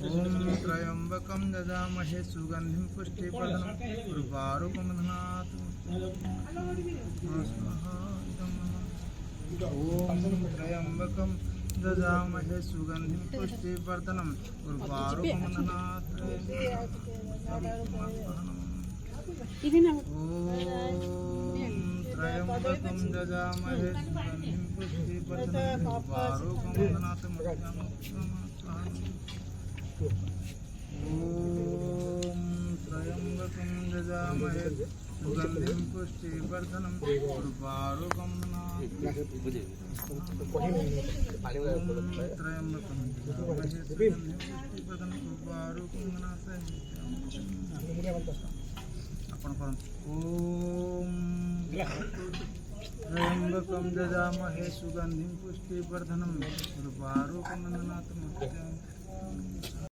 ॐ त्र्यम्बकं ददामहे सुगन्धिं पुष्टिवर्धनम् उर्वारुकं धनात् स्वाहा इदं नमः ॐ त्र्यम्बकं ददामहे सुगन्धिं पुष्टिवर्धनम् उर्वारुकं धनात् ॐ त्र्यम्बकं ददामहे सुगन्धिं पुष्टिवर्धनम् उर्वारुकं धनात् ॐ त्र्यम्बकं सुगंधि पुष्टिवर्धन पुष्टिवर्धनं